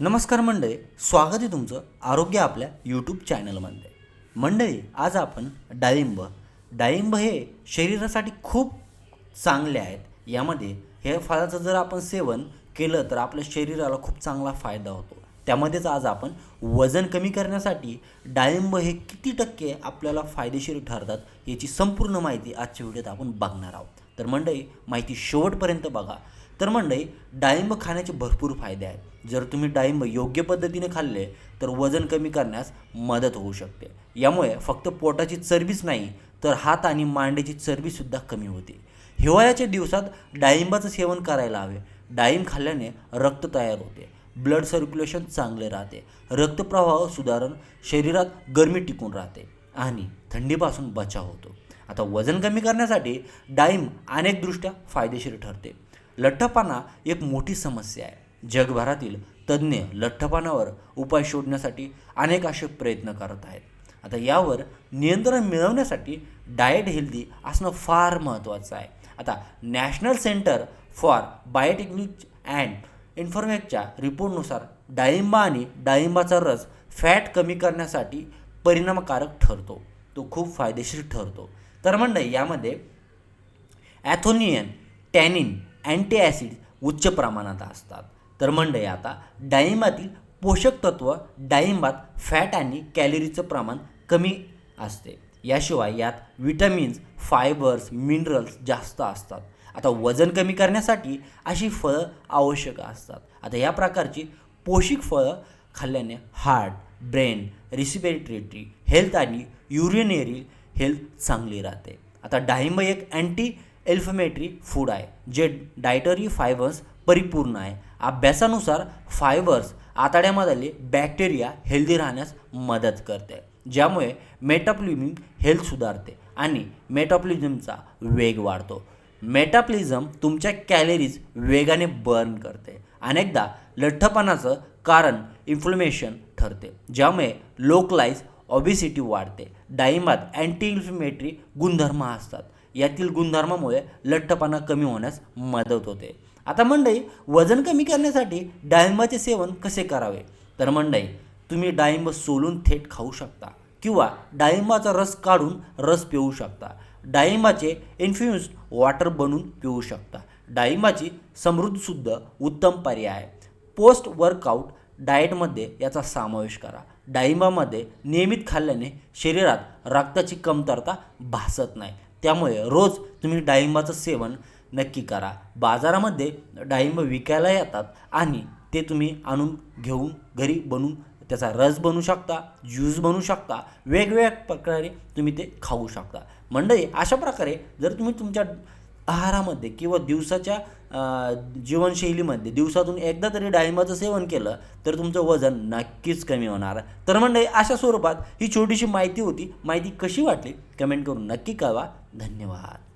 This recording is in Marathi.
नमस्कार मंडळी स्वागत आहे तुमचं आरोग्य आपल्या यूट्यूब चॅनलमध्ये मंडळी आज आपण डाळिंब. डाळिंब हे शरीरासाठी खूप चांगले आहेत. यामध्ये हे फळाचं जर आपण सेवन केलं तर आपल्या शरीराला खूप चांगला फायदा होतो. त्यामध्येच आज आपण वजन कमी करण्यासाठी डाळिंब हे किती टक्के आपल्याला फायदेशीर ठरतात याची संपूर्ण माहिती आजच्या व्हिडिओत आपण बघणार आहोत. तर मंडळी माहिती शेवटपर्यंत बघा. तर मंडळी डाळिंब खाण्याचे भरपूर फायदे आहेत. जर तुम्ही डाळिंब योग्य पद्धतीने खाल्ले तर वजन कमी करण्यास मदत होऊ शकते. यामुळे फक्त पोटाची चरबीच नाही तर हात आणि मांडीची चरबीसुद्धा कमी होते. हिवाळ्याच्या दिवसात डाळिंबाचं सेवन करायला हवे. डाळिंब खाल्ल्याने रक्त तयार होते. ब्लड सर्क्युलेशन चांगले राहते. रक्तप्रवाह सुधारण शरीरात गरमी टिकून राहते आणि थंडीपासून बचाव होतो. आता वजन कमी करण्यासाठी डाळिंब अनेकदृष्ट्या फायदेशीर ठरते. लठ्ठपणा एक मोठी समस्या आहे. जगभरातील तज्ज्ञ लठ्ठपणावर उपाय शोधण्यासाठी अनेक असे प्रयत्न करत आहेत. आता यावर नियंत्रण मिळवण्यासाठी डाएट हेल्दी असणं फार महत्त्वाचं आहे. आता national centre for biotechnic and इन्फॉर्मेकच्या रिपोर्टनुसार डाळिंबा आणि डाळिंबाचा रस फॅट कमी करण्यासाठी परिणामकारक ठरतो. तो खूप फायदेशीर ठरतो. तर मंडळी यामध्ये ॲथोनियन टॅनिन अँटीॲसिड उच्च प्रमाणात असतात. तर मंडळी आता डाळिंबातील पोषक तत्व डाळिंबात फॅट आणि कॅलरीचं प्रमाण कमी असते. याशिवाय यात विटॅमिन्स फायबर्स मिनरल्स जास्त असतात. आता वजन कमी करण्यासाठी अशी फळं आवश्यक असतात. आता या प्रकारची पोषक फळं खाल्ल्याने हार्ट ब्रेन रिस्पिरेटरी हेल्थ आणि युरिनेरी हेल्थ चांगली राहते. आता डाळिंब एक अँटी एल्फमेटरी फूड आहे जे डायटरी फायबर्स परिपूर्ण आहे. अभ्यासानुसार फायबर्स आतड्यामधले बॅक्टेरिया हेल्दी राहण्यास मदत करते ज्यामुळे मेटाप्लिमिंग हेल्थ सुधारते आणि मेटाप्लिझमचा वेग वाढतो. मेटाप्लिझम तुमच्या कॅलरीज वेगाने बर्न करते अनेकदा लठ्ठपणाचं कारण इन्फ्लमेशन ठरते ज्यामुळे लोकलाईज ऑबिसिटी वाढते. डाळिंबात अँटी इन्फ्लेमेटरी गुणधर्म असतात. यातील गुणधर्मामुळे लठ्ठपणा कमी होण्यास मदत होते. आता मंडई वजन कमी करण्यासाठी डाळिंबाचे सेवन कसे करावे? तर मंडई तुम्ही डाळिंब सोलून थेट खाऊ शकता किंवा डाळिंबाचा रस काढून रस पिऊ शकता. डाळिंबाचे इन्फ्युज वॉटर बनवून पिऊ शकता. डाळिंबाची समृद्धसुद्धा उत्तम पर्याय आहे. पोस्ट वर्कआउट डाएटमध्ये याचा समावेश करा. डाळिंबामध्ये नियमित खाल्ल्याने शरीरात रक्ताची कमतरता भासत नाही. त्यामुळे रोज तुम्ही डाळिंबाचं सेवन नक्की करा. बाजारामध्ये डाळिंब विकायला येतात आणि ते तुम्ही आणून घेऊन घरी बनवून त्याचा रस बनवू शकता ज्यूस बनवू शकता वेगवेगळ्या प्रकारे तुम्ही ते खाऊ शकता. मंडळी अशा प्रकारे जर तुम्ही तुमच्या आहारामध्ये किंवा दिवसाच्या जीवनशैलीमध्ये दिवसातून एकदा तरी डाळिंबाचं सेवन केलं तर तुमचं वजन नक्कीच कमी होणार. तर मंडळी अशा स्वरूपात ही छोटीशी माहिती होती. माहिती कशी वाटली? कमेंट करून नक्की कळवा. धन्यवाद.